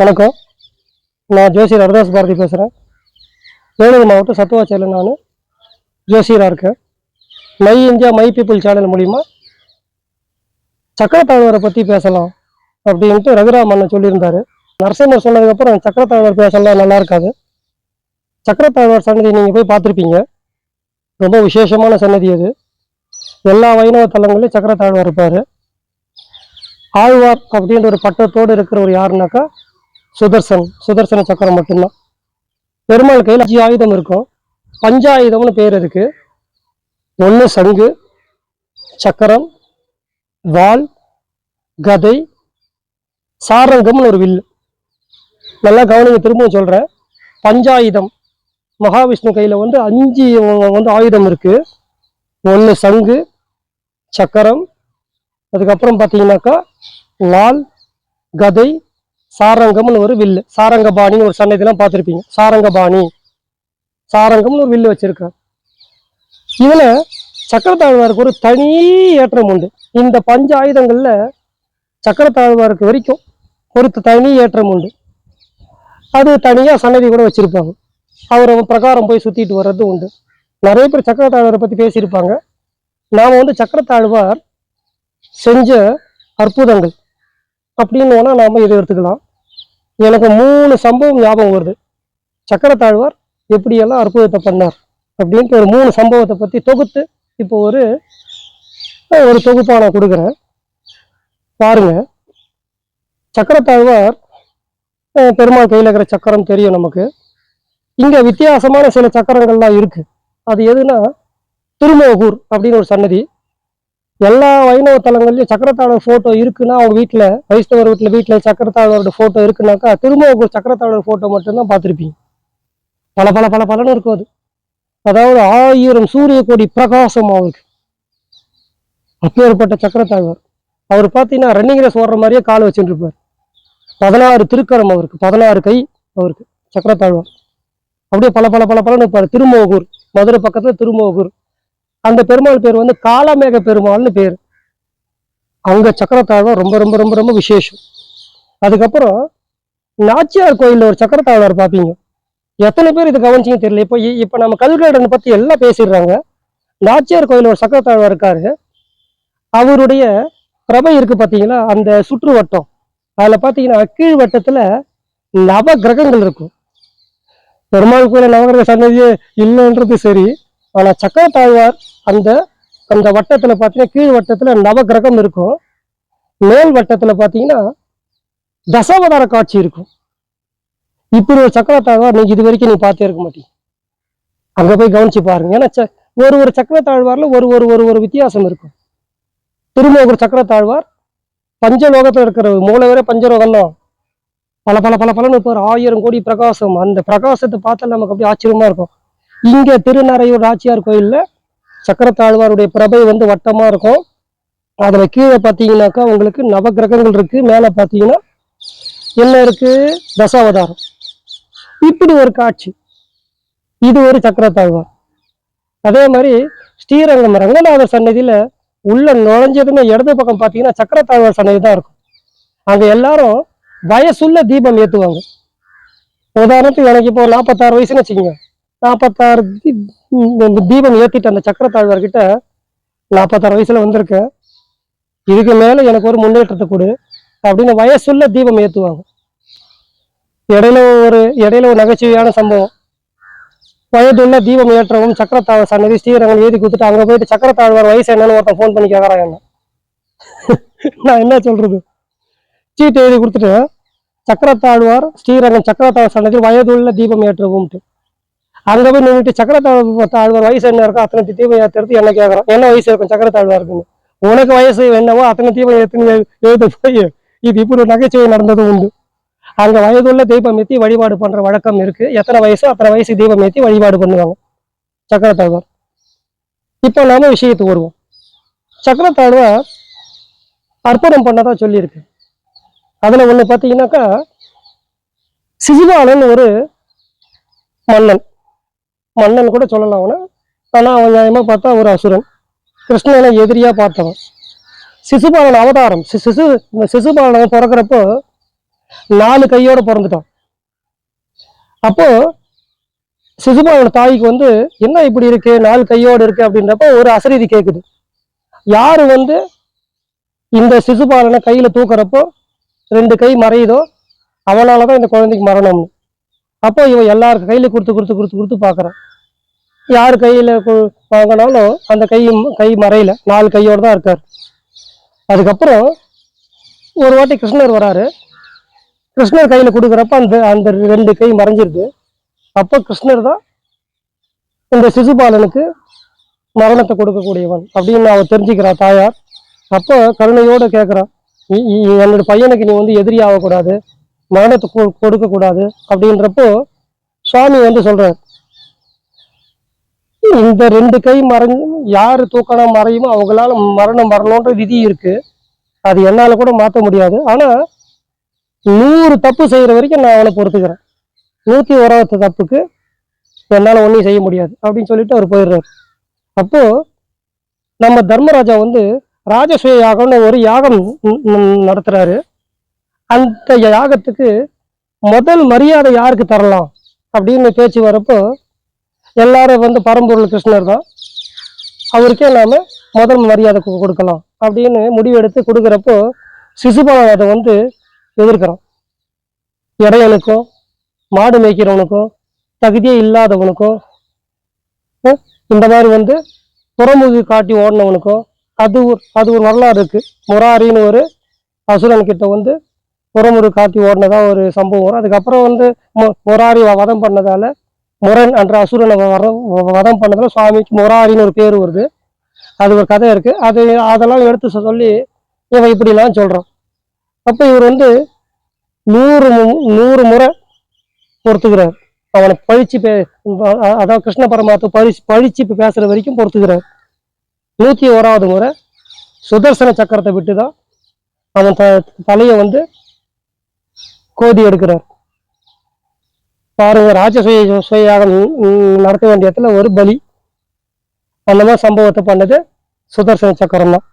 வணக்கம். நான் ஜோசியர் ஹரதாஸ் பாரதி பேசுகிறேன் வேலூர் மாவட்டம் சத்துவாச்சேரியில் நான் ஜோசியராக இருக்கேன். My India my people channel மூலிமா சக்கரத்தாழ்வாரை பற்றி பேசலாம் அப்படின்ட்டு ரகுராம் அண்ணன் சொல்லியிருந்தாரு. நரசிம்மர் சொன்னதுக்கப்புறம் சக்கரத்தாழ்வார் பேசலாம் நல்லா இருக்காது. சக்கரத்தாழ்வார் சன்னதி நீங்கள் போய் பார்த்துருப்பீங்க. ரொம்ப விசேஷமான சன்னதி அது. எல்லா வைணவ தலங்களையும் சக்கரத்தாழ்வார் இருப்பார். ஆழ்வார் அப்படின்ற ஒரு பட்டத்தோடு இருக்கிற ஒரு யாருனாக்கா சுதர்சன் சுதர்சன சக்கரம் மட்டும்தான். பெருமாள் கையில் அஞ்சு ஆயுதம் இருக்கும். பஞ்சாயுதம்னு பேர் இருக்கு. ஒன்று சங்கு சக்கரம் வாள் கதை சாரங்கம்னு ஒரு வில் நல்லா கவனிங்க திரும்பவும் சொல்கிறேன் பஞ்சாயுதம். மகாவிஷ்ணு கையில் வந்து அஞ்சு வந்து ஆயுதம் இருக்கு. ஒன்று சங்கு சக்கரம் அதுக்கப்புறம் பார்த்தீங்கன்னாக்கா வால் கதை சாரங்கம்னு ஒரு வில்லு. சாரங்கபாணின்னு ஒரு சன்னதிலாம் பார்த்துருப்பீங்க. சாரங்கபாணி. சாரங்கம்னு ஒரு வில்லு வச்சிருக்கார். இதில் சக்கரத்தாழ்வாருக்கு ஒரு தனி ஏற்றம் உண்டு. இந்த பஞ்ச ஆயுதங்களில் சக்கரத்தாழ்வாருக்கு வரைக்கும் ஒரு தனி ஏற்றம் உண்டு. அது தனியாக சன்னதி கூட வச்சுருப்பாங்க. அவர் பிரகாரம் போய் சுற்றிட்டு வர்றது உண்டு. நிறைய பேர் சக்கரத்தாழ்வாரை பற்றி பேசியிருப்பாங்க. நாம் வந்து சக்கரத்தாழ்வார் செஞ்ச அற்புதங்கள். அப்படின்னு வேணால் நாம இதை எடுத்துக்கலாம். எனக்கு மூணு சம்பவம் ஞாபகம் வருது. சக்கரத்தாழ்வார் எப்படியெல்லாம் அற்புதத்தை பண்ணார் அப்படின்ட்டு ஒரு மூணு சம்பவத்தை பத்தி தொகுத்து இப்போ ஒரு ஒரு தொகுப்பா நான் கொடுக்குறேன். பாருங்க. சக்கரத்தாழ்வார் பெருமாள் கையில் இருக்கிற சக்கரம் தெரியும் நமக்கு. இங்க வித்தியாசமான சில சக்கரங்கள்லாம் இருக்கு. அது எதுனா திருமோகூர் அப்படின்னு ஒரு சன்னதி. எல்லா வைணவ தலங்கள்லயும் சக்கரத்தாழ்வார் போட்டோ இருக்குன்னா அவங்க வீட்டுல வைஷ்ணவர் வீட்டுல வீட்டுல சக்கரத்தாழ்வாரோட போட்டோ இருக்குனாக்கா திருமோகூர் சக்கரத்தாழ்வார் போட்டோ மட்டும்தான் பார்த்துருப்பீங்க. பல பல பல பலன்னு இருக்கும் அது. அதாவது ஆயிரம் சூரிய கோடி பிரகாசம் அவருக்கு. அப்பேற்பட்ட சக்கரத்தாழ்வார். அவர் பார்த்தீங்கன்னா ரன்னிங் ரேஸ் ஓடுற மாதிரியே கால் வச்சுட்டு இருப்பார். பதினாறு திருக்கரம் அவருக்கு பதினாறு கை அவருக்கு சக்கரத்தாழ்வார். அப்படியே பல பல பல பலன்னு இருப்பார். திருமோகூர் மதுரை பக்கத்தில் திருமோகூர். அந்த பெருமாள் பேர் வந்து காலமேக பெருமாள்னு பேர். அவங்க சக்கரத்தாழ்வார் ரொம்ப ரொம்ப ரொம்ப ரொம்ப விசேஷம். அதுக்கப்புறம் நாச்சியார் கோயிலில் ஒரு சக்கரத்தாழ்வார் பார்ப்பீங்க எத்தனை பேர் இது கவனிச்சிங்க தெரியல. இப்போ இப்போ நம்ம கல்கடனை பற்றி எல்லாம் பேசிடுறாங்க. நாச்சியார் கோயில் ஒரு சக்கரத்தாழ்வார் இருக்காரு. அவருடைய பிரபை இருக்கு பார்த்தீங்களா அந்த சுற்று வட்டம். அதில் பார்த்தீங்கன்னா கீழ் வட்டத்தில் நவ கிரகங்கள் இருக்கும். பெருமாள் கோயில நவகிரக சன்னதியே இல்லைன்றது சரி. ஆனால் சக்கர தாழ்வார் அந்த அந்த வட்டத்தில் பார்த்தீங்கன்னா கீழ் வட்டத்துல நவகிரகம் இருக்கும். மேல் வட்டத்துல பார்த்தீங்கன்னா தசாவதார காட்சி இருக்கும். இப்படி ஒரு சக்கரத்தாழ்வார் நீங்க இது வரைக்கும் நீ பார்த்தே இருக்க மாட்டீங்க. அங்க போய் கவனிச்சு பாருங்க. ஏன்னா ச- ஒரு ஒரு தாழ்வாரில் ஒரு ஒரு ஒரு ஒரு வித்தியாசம் இருக்கும். திருமோகர் சக்கர தாழ்வார் பஞ்சலோகத்துல இருக்கிற மூலவரே பஞ்சலோகம் தான் பல பல பல பலன்னு ஒரு ஆயிரம் கோடி பிரகாசம். அந்த பிரகாசத்தை பார்த்தா நமக்கு அப்படியே ஆச்சரியமா இருக்கும். இங்கே திருநறையூர் ஆச்சியார் கோயிலில் சக்கரத்தாழ்வாருடைய பிரபை வந்து வட்டமாக இருக்கும். அதில் கீழே பார்த்தீங்கன்னாக்கா உங்களுக்கு நவகிரகங்கள் இருக்குது மேலே பார்த்தீங்கன்னா என்ன இருக்குது தசாவதாரம். இப்படி ஒரு காட்சி. இது ஒரு சக்கரத்தாழ்வார். அதே மாதிரி ஸ்ரீரங்கம் ரங்கநாதர் சன்னதியில் உள்ள நுழைஞ்சதுமே இடது பக்கம் பார்த்தீங்கன்னா சக்கரத்தாழ்வார் சன்னதி தான் இருக்கும். அங்கே எல்லாரும் வயசுள்ள தீபம் ஏற்றுவாங்க உதாரணத்துக்கு எனக்கு இப்போ நாற்பத்தாறு வயசுன்னு வச்சுக்கோங்க. நாற்பத்தாறு இந்த தீபம் ஏற்றிட்டு அந்த சக்கரத்தாழ்வார்கிட்ட நாற்பத்தாறு வயசில் வந்திருக்கேன் இதுக்கு மேலே எனக்கு ஒரு முன்னேற்றத்தை கொடு அப்படின்னு வயசுள்ள தீபம் ஏற்றுவாங்க இடையில ஒரு இடையில ஒரு நகைச்சுவையான சம்பவம். வயதுள்ள தீபம் ஏற்றவும் சக்கரத்தாழ் சன்னதி ஸ்ரீரங்கம் ஏதி கொடுத்துட்டு அங்கே போயிட்டு சக்கரத்தாழ்வார் வயசு என்னன்னு ஒருத்தன் ஃபோன் பண்ணி கேட்கறான் என்ன. நான் என்ன சொல்கிறது சீட்டு எழுதி கொடுத்துட்டு சக்கரத்தாழ்வார் ஸ்ரீரங்கம் சக்கரத்தாழ்வார் சன்னதி வயதுள்ள தீபம் ஏற்றவும்ட்டு. அங்க போய் நின்றுட்டு தாழ்வு தாழ்வார் வயசு என்ன இருக்கோ அத்தனை தீபம் ஏற்றுறது என்ன கேட்குறோம் என்ன வயசு இருக்கும் தாழ்வா இருக்குன்னு? உனக்கு வயசு என்னவோ அத்தனை தீபம் ஏற்றுன்னு எழுத போய் இது இப்படி ஒரு நகைச்சுவை நடந்ததும் உண்டு. அங்க வயதுள்ள தீபம் ஏற்றி வழிபாடு பண்ற வழக்கம் இருக்கு. எத்தனை வயசு அத்தனை வயசு தீபம் ஏற்றி வழிபாடு பண்ணுவாங்க சக்கரத்தாழ்வார். இப்போ நாம விஷயத்துக்கு வருவோம். சக்கரத்தாழ்வார் அற்புதம் பண்ணதா சொல்லியிருக்கு. அதுல ஒண்ணு பார்த்தீங்கன்னாக்கா சிசுபாலன் ஒரு மன்னன். மன்னன் கூட சொல்லலாம் அவனை. ஆனால் அவன் நியாயமாக பார்த்தா ஒரு அசுரன். கிருஷ்ணனை எதிரியா பார்த்தவன். சிசுபாலன் அவதாரம். சி- சிசு இந்த சிசுபாலன் பிறக்கிறப்போ நாலு கையோட பிறந்துட்டான். அப்போ சிசுபாலோட தாய்க்கு வந்து என்ன இப்படி இருக்கு? நாலு கையோட இருக்கு? அப்படின்றப்ப ஒரு அசரீதி கேக்குது. யாரு வந்து இந்த சிசுபாலனை கையில தூக்குறப்போ ரெண்டு கை மறையுதோ அவனாலதான் இந்த குழந்தைக்கு மரணம்னு. அப்போ இவன் எல்லாருக்கும் கையில் கொடுத்து கொடுத்து கொடுத்து கொடுத்து பார்க்கறான். யார் கையில் கு- வாங்கினாலும் அந்த கை கை மறையில. நாலு கையோடு தான் இருக்கார். அதுக்கப்புறம் ஒரு வாட்டி கிருஷ்ணர் வராரு. கிருஷ்ணர் கையில் கொடுக்குறப்ப அந்த அந்த ரெண்டு கை மறைஞ்சிருது. அப்போ கிருஷ்ணர் தான் இந்த சிசுபாலனுக்கு மரணத்தை கொடுக்கக்கூடியவன் அப்படின்னு அவன் தெரிஞ்சுக்கிறா தாயார். அப்போ கருணையோடு கேட்குறான் என்னோட பையனுக்கு நீ வந்து எதிரி ஆகக்கூடாது. மரணத்தை கொடுக்கக்கூடாது அப்படின்றப்போ சுவாமி வந்து சொல்றார். இந்த ரெண்டு கை மறைஞ்சு யாரு தூக்கணம் மறையுமோ அவங்களால மரணம் வரணுன்ற விதி இருக்கு. அது என்னால கூட மாற்ற முடியாது. ஆனா நூறு தப்பு செய்யற வரைக்கும் நான் அவனை பொறுத்துக்கிறேன். நூத்தி ஓராவது தப்புக்கு என்னால ஒன்றும் செய்ய முடியாது அப்படின்னு சொல்லிட்டு அவர் போயிடுறாரு. அப்போ நம்ம தர்மராஜா வந்து ராஜசுய யாகம்னு ஒரு யாகம் நடத்துறாரு. அந்த யாகத்துக்கு முதல் மரியாதை யாருக்கு தரலாம் அப்படின்னு பேச்சு வரப்போ எல்லாரும் வந்து பரம்பொருள் கிருஷ்ணர் தான். அவருக்கே நாம் முதல் மரியாதை கொடுக்கலாம் அப்படின்னு முடிவெடுத்து கொடுக்குறப்போ சிசுபாலன் அதை வந்து எதிர்க்கிறோம் இடையனுக்கும் மாடு மேய்க்கிறவனுக்கும் தகுதியே இல்லாதவனுக்கும் இந்த மாதிரி வந்து புறமுகி காட்டி ஓடினவனுக்கும் அது ஒரு அது ஒரு வரலாறு இருக்குது முராரின்னு ஒரு அசுரன் கிட்ட வந்து புறமுறு காட்டி ஓடினதா ஒரு சம்பவம் வரும். அதுக்கப்புறம் வந்து மு- முராரி வதம் பண்ணதால முரண் என்ற அசுரனை வதம் பண்ணதால சுவாமிக்கு முராரின்னு ஒரு பேர் வருது. அது ஒரு கதை இருக்கு. அது அதெல்லாம் எடுத்து சொல்லி இவன் இப்படிலாம் சொல்றான் அப்ப இவர் வந்து நூறு நூறு முறை பொறுத்துக்கிறார். அவனை பழிச்சு பே அதாவது கிருஷ்ண பரமாத்மா பழிச்சு பழிச்சு பேசுற வரைக்கும் பொறுத்துக்கிறார். நூத்தி ஓராவது முறை சுதர்சன சக்கரத்தை விட்டு தான் அவன் த தலையை வந்து கோதி எடுக்கிறார். பாருங்க ராஜசுய சுயாகம் நடத்த வேண்டிய இடத்துல ஒரு பலி. அந்த மாதிரி சம்பவத்தை பண்ணது சுதர்சன சக்கரம் தான்.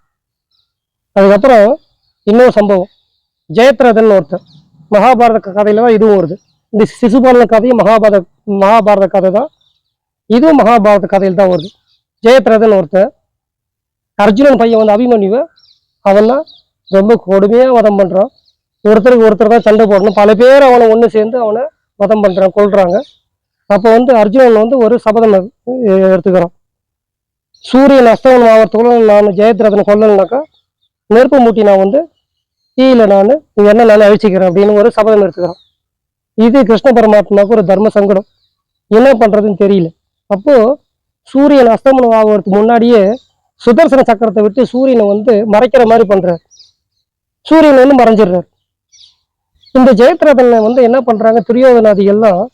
அதுக்கப்புறம் இன்னொரு சம்பவம். ஜெயத்ரதன் ஒருத்தர். மகாபாரத கதையில தான் இதுவும் வருது. இந்த சிசுபாலன கதையும் மகாபாரத மகாபாரத கதை தான். இதுவும் மகாபாரத கதையில் தான் வருது. ஜெயத்ரதன் ஒருத்தர். அர்ஜுனன் பையன் வந்து அபிமன்யுவை அவன்லாம் ரொம்ப கொடுமையாக வதம் பண்ணுறான் ஒருத்தருக்கு ஒருத்தர் தான் சண்டை போடணும். பல பேர் அவனை ஒன்று சேர்ந்து அவனை மதம் பண்ணுறான் கொல்றாங்க. அப்போ வந்து அர்ஜுனன் வந்து ஒரு சபதம் எடுத்துக்கிறான். சூரியன் அஸ்தமனம் ஆகிறதுக்குள்ள நான் ஜெயத்ரதனை கொல்லணுனாக்கா நெருப்பு மூட்டி நான் வந்து தீயில நான் என்ன நான் அழிச்சிக்கிறேன் அப்படின்னு ஒரு சபதம் எடுத்துக்கிறான். இது கிருஷ்ண பரமாத்மாவுக்கு ஒரு தர்ம சங்கடம். என்ன பண்ணுறதுன்னு தெரியல. அப்போது சூரியன் அஸ்தமனம் ஆகிறதுக்கு முன்னாடியே சுதர்சன சக்கரத்தை விட்டு சூரியனை வந்து மறைக்கிற மாதிரி பண்ணுறார் சூரியன் வந்து மறைஞ்சிடுறார். இந்த ஜெயத்ரதனை வந்து என்ன பண்றாங்க துரியோதனாதிகள்லாம்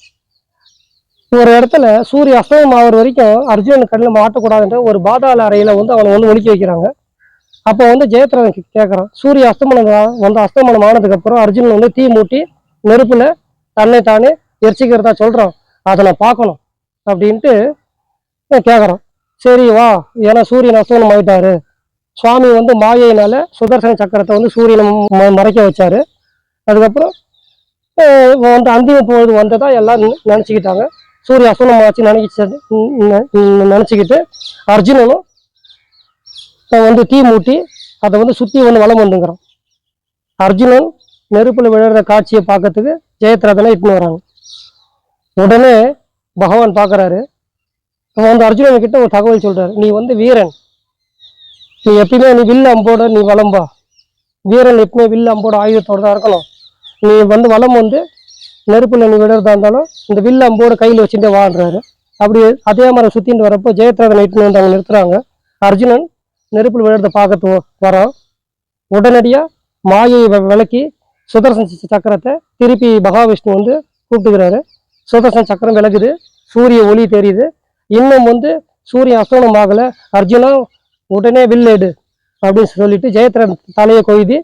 ஒரு இடத்துல சூரிய அஸ்தமனம் ஆகிற வரைக்கும் அர்ஜுனன் கண்ணில் மாட்டக்கூடாதுன்ற ஒரு பாதாள அறையில வந்து அவனை வந்து ஒழிக்க வைக்கிறாங்க. அப்போ வந்து ஜெயத்ரதன் கேட்குறான் சூரிய அஸ்தமனம் வந்து அஸ்தமனம் ஆனதுக்கப்புறம் அர்ஜுனன் வந்து தீ மூட்டி நெருப்பில் தன்னை தானே எரிச்சிக்கிறதா சொல்கிறான் அதை நான் பார்க்கணும் அப்படின்ட்டு கேட்குறான் சரி வா ஏன்னா சூரியன் அஸ்தமனம் ஆயிட்டாரு. சுவாமி வந்து மாயையினால சுதர்சன சக்கரத்தை வந்து சூரியனை ம- மறைக்க வச்சாரு. அதுக்கப்புறம் அஹ் வந்து அந்திம பொழுது வந்ததா எல்லாம் நி- சூரிய அஸ்தமனம் ஆச்சு நினைச்சு நினச்சிக்கிட்டு அர்ஜுனனும் வந்து தீ மூட்டி அதை வந்து சுற்றி வந்து வளம் வந்துங்கிறான். அர்ஜுனன் நெருப்பில் விழுற காட்சியை பார்க்கறதுக்கு ஜெயத்ரதனை இட்டுன்னு வராங்க. உடனே பகவான் பார்க்குறாரு. அவன் வந்து அர்ஜுனன் கிட்ட ஒரு தகவல் சொல்கிறாரு நீ வந்து வீரன். நீ எப்பயுமே நீ வில் அம்போட நீ வளம்பா. வீரன் எப்பவுமே வில் அம்போட ஆயுதத்தோட தான் இருக்கணும். நீ வந்து வளம் வந்து நெருப்பு நீ விடுறதா இருந்தாலும் இந்த வில் அம்போடு கையில் வச்சுட்டு வாழ்றாரு. அப்படி அதே மாதிரி சுற்றிட்டு வரப்போ ஜெயத்ரதனை இட்டுன்னு வந்து அவங்க நிறுத்துறாங்க. அர்ஜுனன் நெருப்பில் விழுறத பார்க்கறது வரான். உடனடியாக மாயையை விளக்கி சுதர்சன் சக்கரத்தை திருப்பி மகாவிஷ்ணு வந்து கூப்பிட்டுக்கிறாரு. சுதர்சன் சக்கரம் விலகுது சூரிய ஒளி தெரியுது. இன்னும் வந்து சூரியன் அஸ்தமனம் ஆகலை அர்ஜுனா உடனே வில்லேடு எடு அப்படின்னு சொல்லிட்டு ஜெயத்ரன் தலையை கொய்தி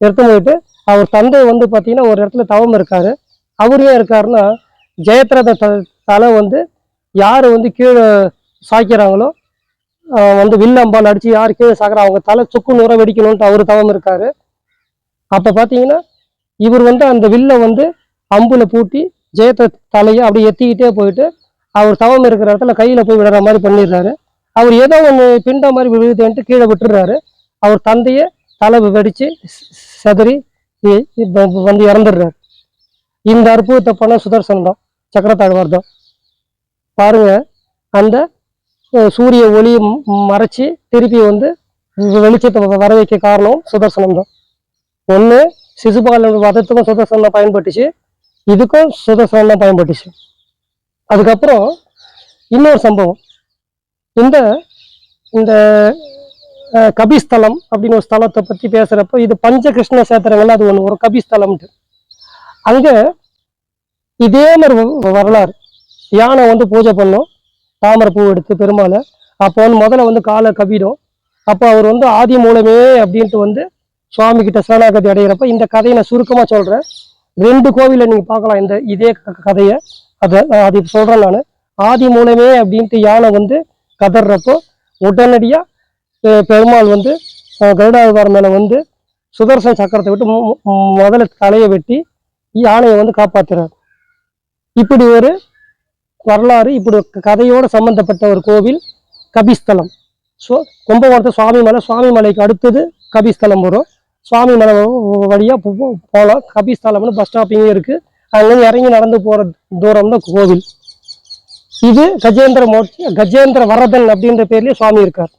எடுத்து போயிட்டு அவர் தந்தை வந்து பார்த்தீங்கன்னா ஒரு இடத்துல தவம் இருக்காரு. அவர் ஏன் இருக்காருன்னா ஜெயத்ரத த தலை வந்து யார் வந்து கீழே சாய்க்கிறாங்களோ வந்து வில்லம்பால் அடித்து யார் கீழே சாக்கிறா அவங்க தலை சுக்கு நூற வெடிக்கணும்ன்ட்டு அவர் தவம் இருக்கார். அப்போ பார்த்தீங்கன்னா இவர் வந்து அந்த வில்லை வந்து அம்புல பூட்டி ஜெயத்த தலையை அப்படியே எத்திக்கிட்டே போயிட்டு அவர் தவம் இருக்கிற இடத்துல கையில் போய் விடுற மாதிரி பண்ணிடுறாரு. அவர் ஏதோ ஒன்று பிண்ட மாதிரி விழுதுன்ட்டு கீழே விட்டுறாரு அவர் தந்தையை தலை வெடித்து செதறி வந்து இறந்துடுறாரு. இந்த அற்புதத்தை பண்ண சுதர்சன் தான் சக்கரத்தாழ்வார் தான். பாருங்க அந்த சூரிய ஒளியை மறைச்சி திருப்பி வந்து வெளிச்சத்தை வ- வர வைக்க காரணம் சுதர்சனம் தான். ஒன்று சிசுபாலன் வதத்துக்கும் சுதர்சனம் தான் பயன்பட்டுச்சு. இதுக்கும் சுதர்சனம் தான் பயன்பட்டுச்சு. அதுக்கப்புறம் இன்னொரு சம்பவம். இந்த இந்த கபிஸ்தலம் அப்படின்னு ஒரு ஸ்தலத்தை பற்றி பேசுகிறப்போ இது பஞ்சகிருஷ்ண சேத்திரங்கள் அது ஒன்று ஒரு கபிஸ்தலம்ட்டு அங்கே இதே மாதிரி வரலாறு. யானை வந்து பூஜை பண்ணும். தாமரை பூ எடுத்து பெருமாளை. அப்போ வந்து முதல்ல வந்து காலை கவிடும். அப்போ அவர் வந்து ஆதி மூலமே அப்படின்ட்டு வந்து சுவாமி கிட்ட சரணாகதி அடைகிறப்ப இந்த கதையை நான் சுருக்கமாக சொல்கிறேன் ரெண்டு கோவிலை நீங்கள் பார்க்கலாம். இந்த இதே க- கதையை. அதை அது சொல்கிறேன் நான். ஆதி மூலமே அப்படின்ட்டு யானை வந்து கதறப்போ உடனடியாக பெருமாள் வந்து அஹ், கருடாழ்வார் மேலே வந்து சுதர்சன சக்கரத்தை விட்டு முதல்ல தலையை வெட்டி யானையை வந்து காப்பாற்றுறார் இப்படி ஒரு வரலாறு இப்படி ஒரு கதையோட சம்பந்தப்பட்ட ஒரு கோவில் கபிஸ்தலம். ஸோ கும்பகோணத்து சுவாமி மலை சுவாமி மலைக்கு அடுத்தது கபிஸ்தலம் வரும். சுவாமி மலை வழியாக போகலாம் கபிஸ்தலம்னு பஸ் ஸ்டாப்பிங்கே இருக்குது அங்கேருந்து இறங்கி நடந்து போகிற தூரம் தான் கோவில். இது கஜேந்திர மோட்ச கஜேந்திர வரதன் அப்படின்ற பேர்லேயே சுவாமி இருக்கார்.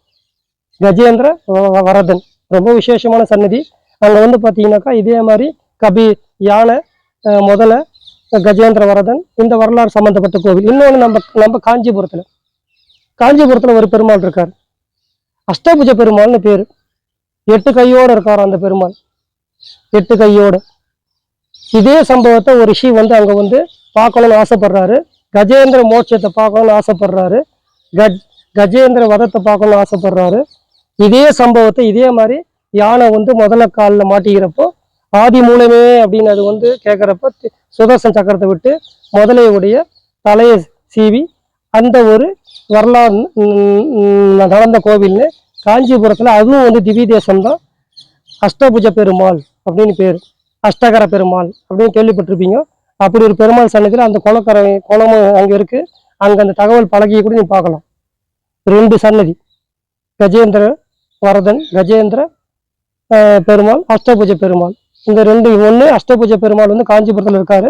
கஜேந்திர வ- வரதன். ரொம்ப விசேஷமான சன்னதி அங்க வந்து பார்த்தீங்கன்னாக்கா இதே மாதிரி கபி யானை முதலை கஜேந்திர வரதன் இந்த வரலாறு சம்மந்தப்பட்ட கோவில். இன்னொன்று நம்ம நம்ம காஞ்சிபுரத்துல. காஞ்சிபுரத்துல ஒரு பெருமாள் இருக்கார். அஷ்டபுஜ பெருமாள்னு பேர். எட்டு கையோட இருக்கார் அந்த பெருமாள். எட்டு கையோட. இதே சம்பவத்தை ஒரு ரிஷி வந்து அங்கே வந்து பார்க்கணும்னு ஆசைப்படுறாரு. கஜேந்திர மோட்சத்தை பார்க்கணும்னு ஆசைப்படுறாரு. கஜ் கஜேந்திர வதத்தை பார்க்கணும்னு ஆசைப்படுறாரு. இதே சம்பவத்தை இதே மாதிரி யானை வந்து முதல்ல காலில் மாட்டிக்கிறப்போ ஆதி மூலமே அப்படின்னு அது வந்து கேட்குறப்ப சுதர்சன் சக்கரத்தை விட்டு முதலையுடைய தலையை சீவி அந்த ஒரு வரலாறு நடந்த கோவில்னு காஞ்சிபுரத்தில் அதுவும் வந்து திவ்ய தேசம்தான் அஷ்டபுஜ பெருமாள் அப்படின்னு பேர். அஷ்டகர பெருமாள் அப்படின்னு கேள்விப்பட்டிருப்பீங்க. அப்படி ஒரு பெருமாள் சன்னதியில் அந்த குளக்கரை குளமும் அங்கே இருக்குது அங்கே அந்த தகவல் பழகியை கூட நீ பார்க்கலாம். ரெண்டு சன்னதி. கஜேந்திர வரதன் கஜேந்திர அஹ், பெருமாள் அஷ்டபூஜ பெருமாள். இந்த ரெண்டு ஒன்று அஷ்டபூஜ பெருமாள் வந்து காஞ்சிபுரத்தில் இருக்காரு.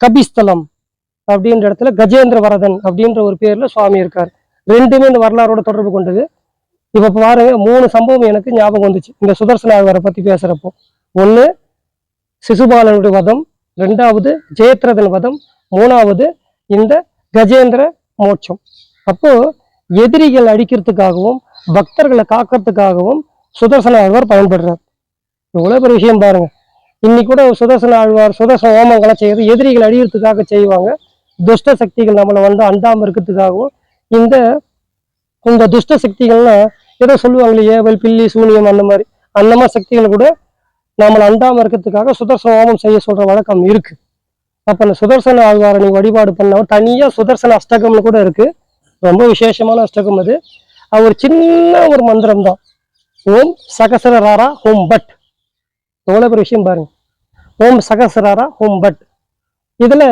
கபிஸ்தலம் அப்படின்ற இடத்துல கஜேந்திர வரதன் அப்படின்ற ஒரு பேரில் சுவாமி இருக்கார். ரெண்டுமே இந்த வரலாறோட தொடர்பு கொண்டது. இப்ப பாருங்க மூணு சம்பவம் எனக்கு ஞாபகம் வந்துச்சு. இந்த சுதர்சனாகவரை பற்றி பத்தி பேசுறப்போ. ஒண்ணு சிசுபாலனுடைய வதம். ரெண்டாவது ஜெயத்ரதன் வதம். மூணாவது இந்த கஜேந்திர மோட்சம். அப்போ எதிரிகள் அடிக்கிறதுக்காகவும் பக்தர்களை காக்கிறதுக்காகவும் சுதர்சன ஆழ்வார் பயன்படுறார். இவ்வளோ பெரிய விஷயம் பாருங்க. இன்னைக்கு கூட சுதர்சன ஆழ்வார் சுதர்சன ஹோமங்களை செய்யறது எதிரிகள் அழியறதுக்காக செய்வாங்க. துஷ்ட சக்திகள் நம்மளை வந்து அண்டாமல் இருக்கிறதுக்காகவும் இந்த இந்த துஷ்ட சக்திகள்லாம் ஏதோ சொல்லுவாங்களே ஏவல் பில்லி சூனியம் அந்த மாதிரி. அந்த மாதிரி சக்திகள் கூட நம்மளை அண்டாம இருக்கிறதுக்காக சுதர்சன ஹோமம் செய்ய சொல்ற வழக்கம் இருக்கு. அப்ப அந்த சுதர்சன ஆழ்வாரை வழிபாடு பண்ணவர் தனியா சுதர்சன அஷ்டகம்னு கூட இருக்கு. ரொம்ப விசேஷமான அஷ்டகம் அது. அது ஒரு சின்ன ஒரு மந்திரம் தான் ஓம் சகசரராரா ஹோம் பட். எவ்வளோ பெரிய விஷயம் பாருங்க. ஓம் சகசராரா ஹோம் பட். இதில்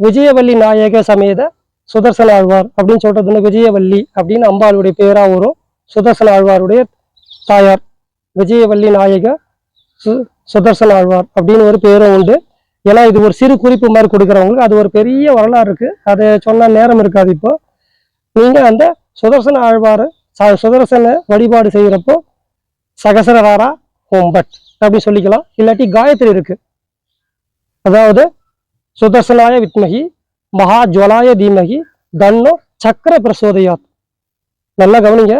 விஜயவல்லி நாயக சமேத சுதர்சன ஆழ்வார் அப்படின்னு சொல்கிறது வந்து விஜயவல்லி அப்படின்னு அம்பாளுடைய பேராக வரும். சுதர்சன ஆழ்வாருடைய தாயார். விஜயவல்லி நாயக சு சுதர்சன ஆழ்வார் அப்படின்னு ஒரு பேரும் உண்டு. ஏன்னா இது ஒரு சிறு குறிப்பு மாதிரி கொடுக்குறவங்களுக்கு அது ஒரு பெரிய வரலாறு இருக்குது அதை சொன்னால் நேரம் இருக்காது இப்போ. நீங்கள் அந்த சுதர்சன ஆழ்வார் சுதர்சனை வழிபாடு செய்யறப்போ சகசரராரா ஹோம்பட் அப்படி சொல்லிக்கலாம். இல்லாட்டி காயத்ரி இருக்கு. அதாவது சுதர்சனாய வித்மகி மகா ஜுவலாய தீமகி தன்னோ சக்கர பிரசோதயாத். நல்லா கவனிங்க.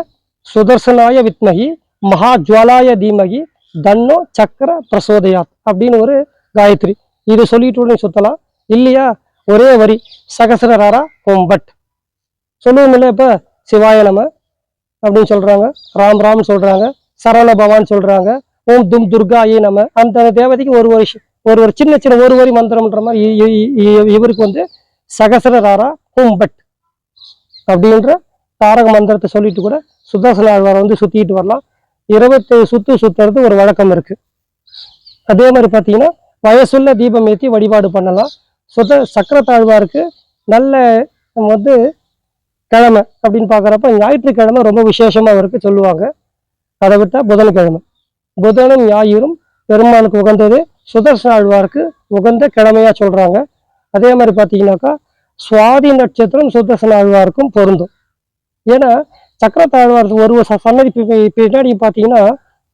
சுதர்சனாய வித்மகி மகா ஜுவலாய தீமகி தன்னோ சக்கர பிரசோதயாத் அப்படின்னு ஒரு காயத்ரி. இது சொல்லிட்டு உடனே சுத்தலாம். இல்லையா? ஒரே வரி சகசரராரா ஹோம்பட் இல்லை இப்போ? சிவாய நம்ம அப்படின்னு சொல்கிறாங்க ராம் ராம் சொல்கிறாங்க சரவண பவான் சொல்கிறாங்க ஓம் தும் துர்கா துர்காயே நம்ம அந்த தேவதைக்கு ஒரு ஒரு ஒரு ஒரு சின்ன சின்ன ஒரு வரி மந்திரம்ன்ற மாதிரி இ- இ- இவருக்கு வந்து சகசரதாரா ஹோம் பட் அப்படின்ற தாரக மந்திரத்தை சொல்லிட்டு கூட சுதர்சன ஆழ்வாரை வந்து சுற்றிட்டு வரலாம். இருபத்தி சுத்து சுத்துறது ஒரு வழக்கம் இருக்குது அதே மாதிரி பார்த்தீங்கன்னா வயசுள்ள தீபம் ஏற்றி வழிபாடு பண்ணலாம். சுத சக்கரத்தாழ்வாருக்கு நல்ல நம்ம வந்து கிழமை அப்படின்னு பார்க்குறப்ப ஞாயிற்றுக்கிழமை ரொம்ப விசேஷமாக அவருக்கு சொல்லுவாங்க. அதை விட்டால் புதன்கிழமை. புதனும் ஞாயிறும் பெருமானுக்கு உகந்தது சுதர்சன ஆழ்வாருக்கு உகந்த கிழமையாக சொல்கிறாங்க அதே மாதிரி பார்த்தீங்கன்னாக்கா சுவாதி நட்சத்திரம் சுதர்சன ஆழ்வாருக்கும் பொருந்தும். ஏன்னா சக்கரத்தாழ்வார் ஒரு சன்னதி பின்னாடி பார்த்தீங்கன்னா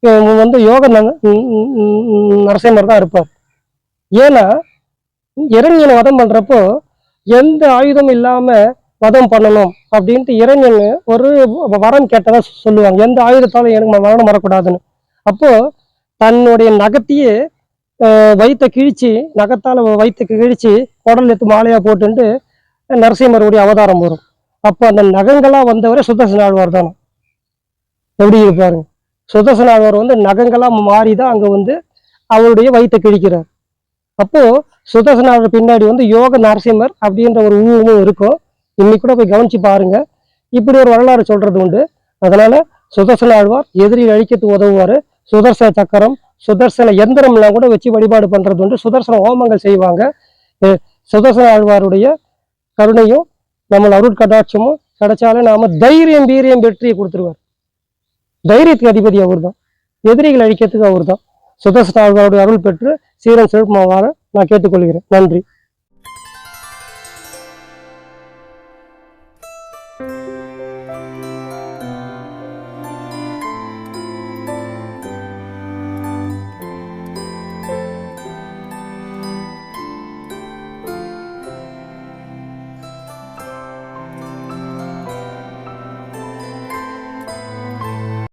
இவங்க வந்து யோக நரசிம்மர் தான் இருப்பார். ஏன்னா இறங்கின வதம் பண்ணுறப்போ எந்த ஆயுதம் இல்லாமல் வதம் பண்ணணும் அப்படின்ட்டு இறைஞன் ஒரு வரம் கேட்டதா சொல்லுவாங்க. எந்த ஆயுதத்தாலும் எனக்கு மரணம் வரக்கூடாதுன்னு. அப்போ தன்னுடைய நகத்தையே அஹ், கிழிச்சு நகத்தால் வயிற்று கிழிச்சு குடல் எடுத்து மாலையாக போட்டுட்டு நரசிம்மருடைய அவதாரம் வரும். அப்போ அந்த நகங்களாக வந்தவரே சுதர்சன ஆழ்வார் தானே. எப்படி இருப்பாருங்க சுதர்சன ஆழ்வார் வந்து நகங்களாக மாறி தான் அங்கே வந்து அவருடைய வயிற்ற கிழிக்கிறார். அப்போது சுதர்சன ஆழ்வார் பின்னாடி வந்து யோக நரசிம்மர் அப்படின்ற ஒரு உருவமும் இருக்கும். இன்னைக்கு கூட போய் கவனிச்சு பாருங்க. இப்படி ஒரு வரலாறு சொல்றது உண்டு. அதனால சுதர்சன ஆழ்வார் எதிரியை அழிக்கிறதுக்கு உதவுவார். சுதர்சன சக்கரம் சுதர்சன எந்திரம்லாம் கூட வச்சு வழிபாடு பண்றது உண்டு. சுதர்சன ஹோமங்கள் செய்வாங்க. சுதர்சன ஆழ்வாருடைய கருணையும் நம்ம அருட்கடாட்சமும் கிடைச்சாலே நாம தைரியம் வீரியம் வெற்றியை கொடுத்துருவார். தைரியத்துக்கு அதிபதி அவர் தான் எதிரிகள் அழிக்கிறதுக்கு அவர் தான் சுதர்சன ஆழ்வாருடைய அருள் பெற்று சீரன் சிறப்புமாவார நான் கேட்டுக்கொள்கிறேன். நன்றி.